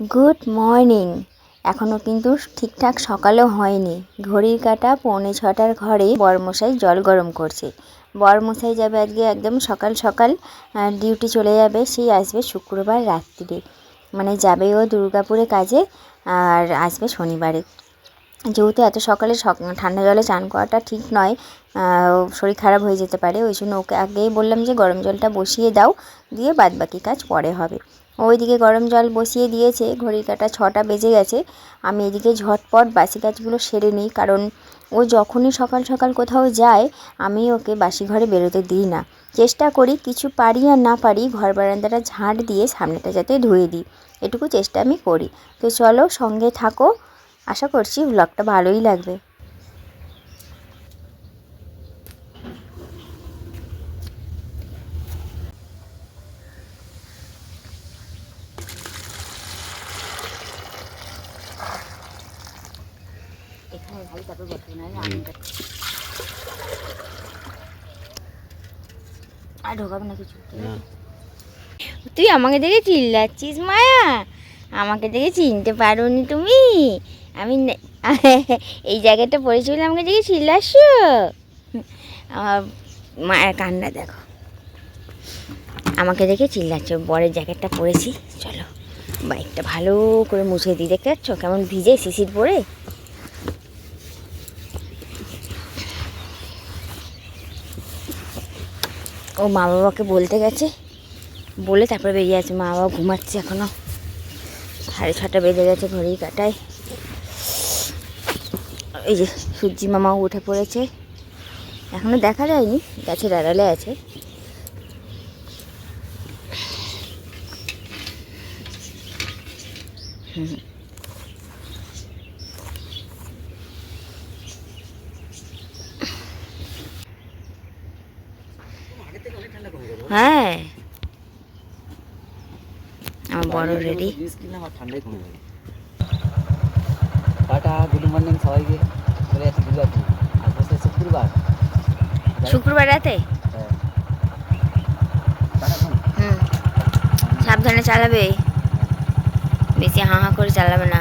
Good morning. এখনও কিন্তু ঠিকঠাক সকালও হয়নি। ঘড়ির কাঁটা পৌনে ছটার ঘরে বরমশাই জল গরম করছে। বরমশাই যাবে আজকে একদম সকাল সকাল ডিউটি চলে যাবে, সেই আসবে শুক্রবার রাত্রিরে। মানে যাবে ও দুর্গাপুরে কাজে আর আসবে শনিবারে। যেহেতু এত সকালে সক- ঠান্ডা জলে চান করাটা ঠিক নয় শরীর খারাপ হয়ে যেতে পারে, ওই জন্য ওকে আগেই বললাম যে গরম জলটা বসিয়ে দাও, দিয়ে বাদ বাকি কাজ পরে হবে। ওইদিকে গরম জল বসিয়ে দিয়েছে, ঘড়ির কাটা ছটা বেজে গেছে। আমি এদিকে ঝটপট বাসি কাজগুলো সেরে নিই, কারণ ও যখনই সকাল সকাল কোথাও যায়, আমি ওকে বাসি ঘরে বেরোতে দিই না। চেষ্টা করি, কিছু পারি আর না পারি, ঘর বারান্দাটা ঝাঁট দিয়ে সামনেটা যাতে ধুয়ে দিই। এটুকু চেষ্টা আমি করি। তো চলো সঙ্গে থাকো। আশা করছি ব্লগটা ভালোই লাগবে এখানে ভাই তারপর বসবে না আর ঢোকাবে না কিছু তুই আমাকে দেখে চিল্লাচ্ছিস, মায়া? আমাকে দেখে চিনতে পারোনি তুমি। আমি এই জায়গাটা পড়েছিল আমাকে দেখে চিল্লাস আমার মায়ের কান্না দেখো। আমাকে দেখে চিল্লাচ্ছ বরের জ্যাকেটটা পরেছি। চলো, বাইকটা ভালো করে মুছে দিই, দেখতে পাচ্ছ? কেমন ভিজে শিশির পরে? ও মা বাবাকে বলতে গেছে। বলে তারপরে বেরিয়ে আছে মা বাবা ঘুমাচ্ছে এখনও সাড়ে ছটা বেজে গেছে ঘড়ির কাটায়। এই যে সূর্যি মামাও উঠে পড়েছে। এখনও দেখা যায়নি। গাছের আড়ালে আছে। হুম। হ্যাঁ। আমার বড় রেডি ঠান্ডায় কমে যাবে টাটা গুড মর্নিং সবাইকে। চলে যাচ্ছি দুর্গাপুর। আর বসে শুক্রবার। শুক্রবার রাতে? হ্যাঁ। হুম। সাবধানে চালাবে। বেশি হাঁ হাঁ করে চালাবে না।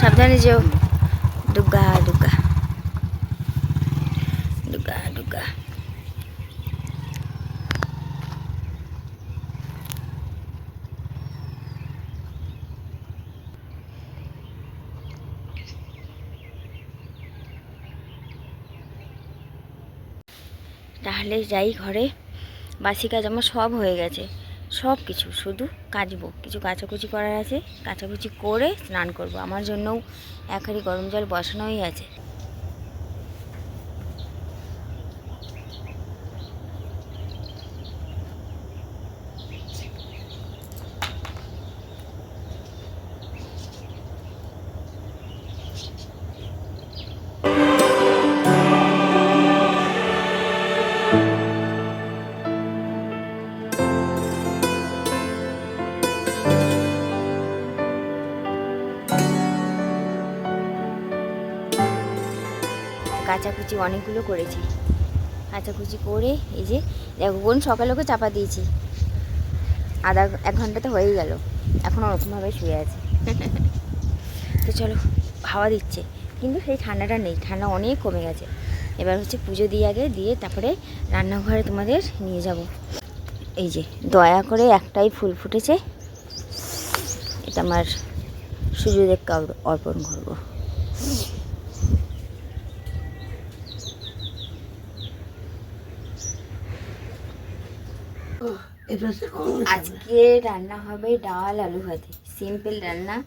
সাবধানে যেও। তাহলে যাই ঘরে। বাসি কাজ আমার সব হয়ে গেছে। সব কিছু, শুধু কাচবো। কিছু কাচাকুচি করার আছে। কাচাকুচি করে স্নান করব। আমার জন্যও এক হাঁড়ি গরম জল বসানোই আছে। কাচাকুচি অনেকগুলো করেছি। কাচাকুচি করে এই যে, দেখো বোন, সকালে ওকে চাপা দিয়েছি। আধা এক ঘণ্টা তো হয়েই গেল। এখন ওরকমভাবে শুয়ে আছে। তো চলো, হাওয়া দিচ্ছে। কিন্তু সেই ঠান্ডাটা নেই, ঠান্ডা অনেক কমে গেছে। এবার হচ্ছে পুজো দিয়ে আগে দিয়ে তারপরে রান্নাঘরে তোমাদের নিয়ে যাব। এই যে, দয়া করে একটাই ফুল ফুটেছে। এটা আমার সূর্যদেবকে অর্পণ করব। আজকে রান্না হবে ডাল আলু ভাতে সিম্পল রান্না।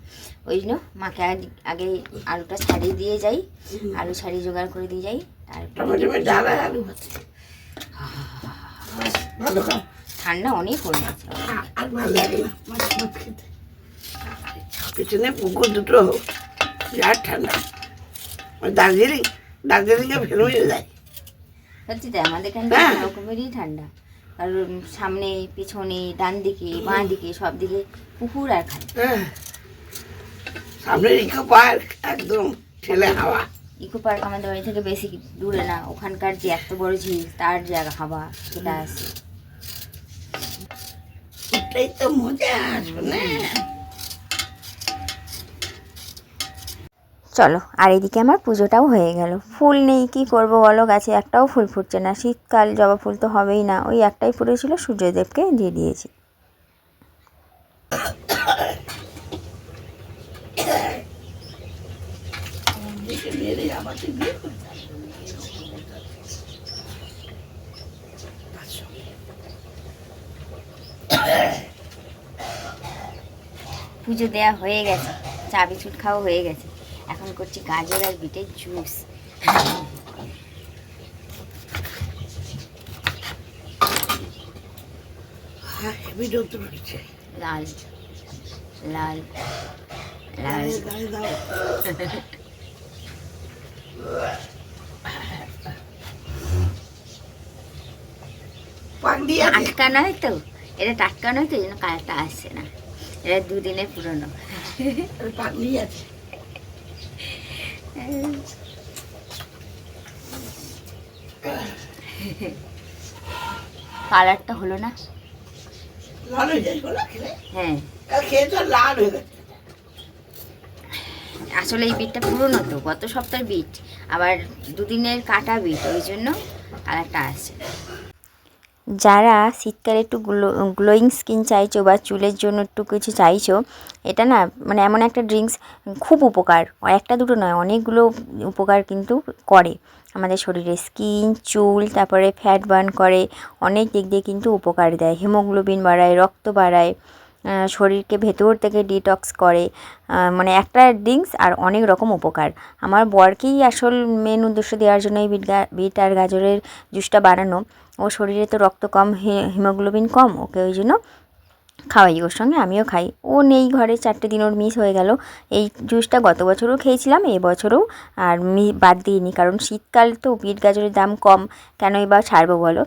ওই জন্য মাকে আগে- আলুটা ছাড়িয়ে দিয়ে যাই। আলু ছাড়িয়ে জোগাড় করে দিয়ে যাই। তারপর ঠান্ডা অনেক পড়ে গেছে। আর পিছনে পুকুর দুটো বিরাট ঠান্ডা। ওই দার্জিলিং দার্জিলিংয়ে হয়ে যায়। সত্যি তাই আমাদের এখানে হ্যাঁ। রকমেরই ঠান্ডা। কারণ সামনে পিছনে ডান দিকে বাঁ দিকে সব দিকে পুকুর আর খাল। হ্যাঁ। সামনে ইকো পার্ক একদম ঠেলে হাওয়া। ইকো পার্ক আমাদের বাড়ি থেকে বেশি দূরে না ওখানকার যে এত বড় ঝিল তার জায়গা হাওয়া সেটা আছে। এটাই তো মজা শোনে চলো, আর এদিকে আমার পুজোটাও হয়ে গেল। ফুল নেই, কি করব বলো? গাছে একটাও ফুল ফুটছে না। শীতকাল, জবা ফুল তো হবেই না। ওই একটাই ফুটেছিল, সূর্যদেবকে দিয়ে দিয়েছি। পুজো দেওয়া হয়ে গেছে। চা, বিস্কুট খাওয়া হয়ে গেছে। এখন করছি গাজর আর বিটের জুস। হ্যাঁ। লাল। টাটকা নয় তো? এটা টাটকা নয় তো? এই জন্য কালারটা আসছে না। এটা দুদিনের পুরনো। দিয়ে আছে। কালারটা হলো না? লাল হয়ে যায় হ্যাঁ। খেয়ে তো লাল হয়ে গেছে। আসলে এই বিটটা পুরনো তো গত সপ্তাহের বিট আবার দুদিনের কাটা বিট ওই জন্য কালারটা আসছে যারা শীতকালে একটু গ্লো গ্লোয়িং স্কিন চাইছো বা চুলের জন্য একটু কিছু চাইছো, এটা না মানে এমন একটা ড্রিঙ্কস খুব উপকার। একটা দুটো নয়, অনেকগুলো উপকার কিন্তু করে। আমাদের শরীরে স্কিন চুল, তারপরে ফ্যাট বার্ন করে, অনেক দিক দিয়ে কিন্তু উপকার দেয়। হিমোগ্লোবিন বাড়ায়, রক্ত বাড়ায়। শরীরকে ভেতর থেকে ডিটক্স করে মানে একটা ড্রিঙ্কস আর অনেক রকম উপকার। আমার বরকেই আসল মেন উদ্দেশ্য দেওয়ার জন্য এই বিট বিট আর গাজরের জুসটা বানানো। ও শরীরে তো রক্ত কম হিমোগ্লোবিন কম, ওকে ওই জন্য খাওয়াই। ওর সঙ্গে আমিও খাই। ও নেই ঘরে, চারটে দিন ওর মিস হয়ে গেল। এই জুসটা গত বছরও খেয়েছিলাম এই বছরও আর মি, বাদ দিইনি। কারণ শীতকাল তো বিট গাজরের দাম কম। কেনই বা ছাড়বো বলো?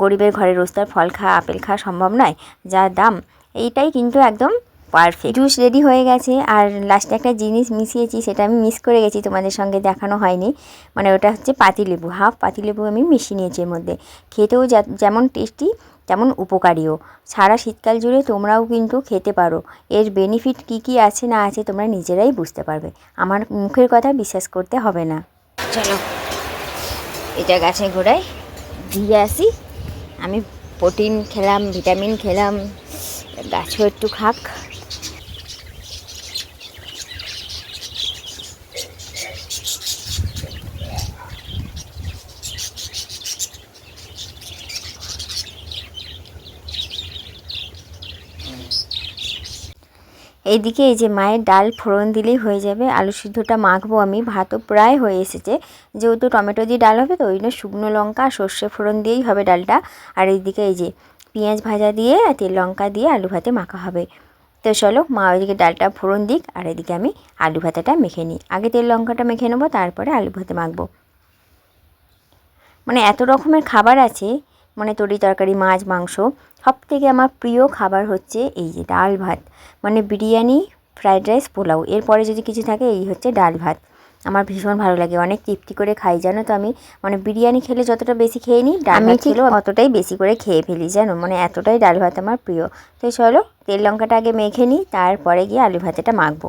গরিবের ঘরে রোজ তার ফল খাওয়া আপেল খাওয়া সম্ভব নয়। যা দাম এইটাই কিন্তু একদম পারফেক্ট জুস রেডি হয়ে গেছে, আর লাস্টে একটা জিনিস মিশিয়েছি, সেটা আমি মিস করে গেছি, তোমাদের সঙ্গে দেখানো হয়নি। মানে ওটা হচ্ছে পাতিলেবু হাফ পাতিলেবু আমি মিশিয়ে নিয়েছি এর মধ্যে। খেতেও যেমন টেস্টি তেমন উপকারীও। সারা শীতকাল জুড়ে তোমরাও কিন্তু খেতে পারো। এর বেনিফিট কি কি আছে না আছে তোমরা নিজেরাই বুঝতে পারবে। আমার মুখের কথা বিশ্বাস করতে হবে না। চলো, এটা গাছে গোড়ায় দিয়ে আসি। আমি প্রোটিন খেলাম ভিটামিন খেলাম। গাছও একটু খাক। এইদিকে এই যে মায়ের ডাল ফোড়ন দিলেই হয়ে যাবে। আলু সিদ্ধটা মাখবো আমি, ভাতও প্রায় হয়ে এসেছে। যেহেতু টমেটো দিয়ে ডাল হবে, তো ওই জন্য শুকনো লঙ্কা আর সর্ষে ফোড়ন দিয়েই হবে ডালটা। আর এইদিকে এই যে পেঁয়াজ ভাজা দিয়ে আর তেল লঙ্কা দিয়ে আলু ভাতে মাখা হবে। তো চলো, মা ওইদিকে ডালটা ফোড়ন দিক আর এদিকে আমি আলু ভাতাটা মেখে নিই। আগে তেল লঙ্কাটা মেখে নেব, তারপরে আলু ভাতে মাখবো। মানে এত রকমের খাবার আছে মানে তরি তরকারি, মাছ, মাংস সব থেকে আমার প্রিয় খাবার হচ্ছে এই যে ডাল ভাত। মানে বিরিয়ানি, ফ্রাইড রাইস, পোলাও। এরপরে যদি কিছু থাকে, এই হচ্ছে ডাল ভাত। আমার ভীষণ ভালো লাগে। অনেক তৃপ্তি করে খাই জানো তো আমি। মানে বিরিয়ানি খেলে যতটা বেশি খেয়ে নিই ডাল ভাত খেলেও অতটাই বেশি করে খেয়ে ফেলি জানো? মানে এতটাই ডাল ভাত আমার প্রিয়। তো চলো তেল লঙ্কাটা আগে মেখে নিই তারপরে গিয়ে আলু ভাতেটা মাখবো।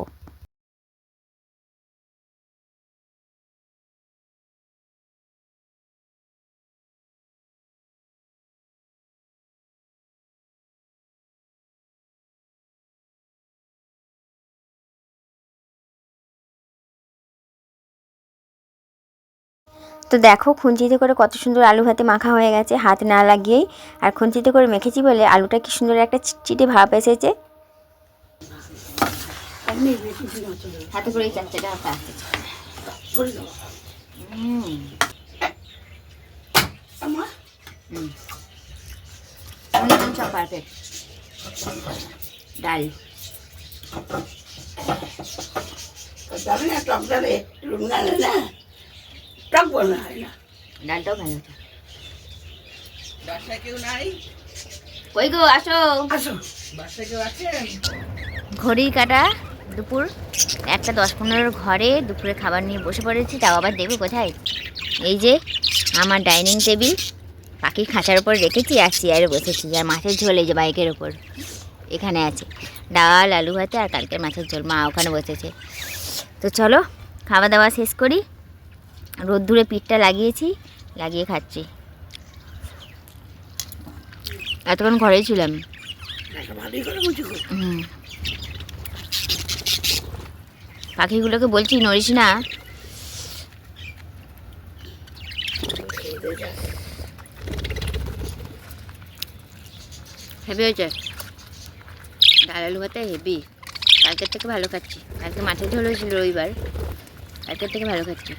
তো দেখো খুঞ্চিতে করে কত সুন্দর আলু ভাতে মাখা হয়ে গেছে, হাত না লাগিয়েই। আর খুঞ্চিতে করে মেখেছি বলে আলুটা কি সুন্দর একটা চিটচিটে ভাব এসেছে। ডাল। না টক না। টক বানা হয় না। ডালটাও ভালো হচ্ছে বাসায় কেউ নাই? কই গো আসো। আসো। বাসায় কেউ আছেন? ঘড়ির কাটা দুপুর একটা দশ পনেরোর ঘরে দুপুরে খাবার নিয়ে বসে পড়েছি তাও আবার দেবো কোথায়। এই যে আমার ডাইনিং টেবিল পাখির খাঁচার উপর রেখেছি আর চেয়ারে বসেছি আর মাছের ঝোল এই যে বাইকের ওপর এখানে আছে। ডাল আলু ভাতে আর কালকের মাছের ঝোল মা ওখানে বসেছে। তো চলো খাওয়া দাওয়া শেষ করি। রোদ্দুরে পিঠটা লাগিয়েছি লাগিয়ে খাচ্ছি। এতক্ষণ ঘরেই ছিলাম। পাখিগুলোকে বলছি নড়িস না। হেভি হয়েছে। ডাল আলু ভাতে হেভি। কালকের থেকে ভালো খাচ্ছি। কালকে মাঠে ঝোল হয়েছিল রবিবার। কালকের থেকে ভালো খাচ্ছি।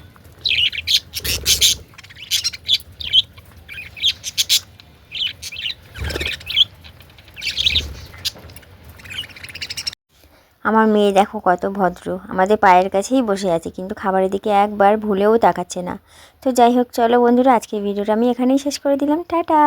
আমার মেয়ে দেখো কত ভদ্র। আমাদের পায়ের কাছেই বসে আছে, কিন্তু খাবারের দিকে একবার ভুলেও তাকাচ্ছে না। তো যাই হোক, চলো বন্ধুরা আজকে ভিডিওটা আমি এখানেই শেষ করে দিলাম। টাটা!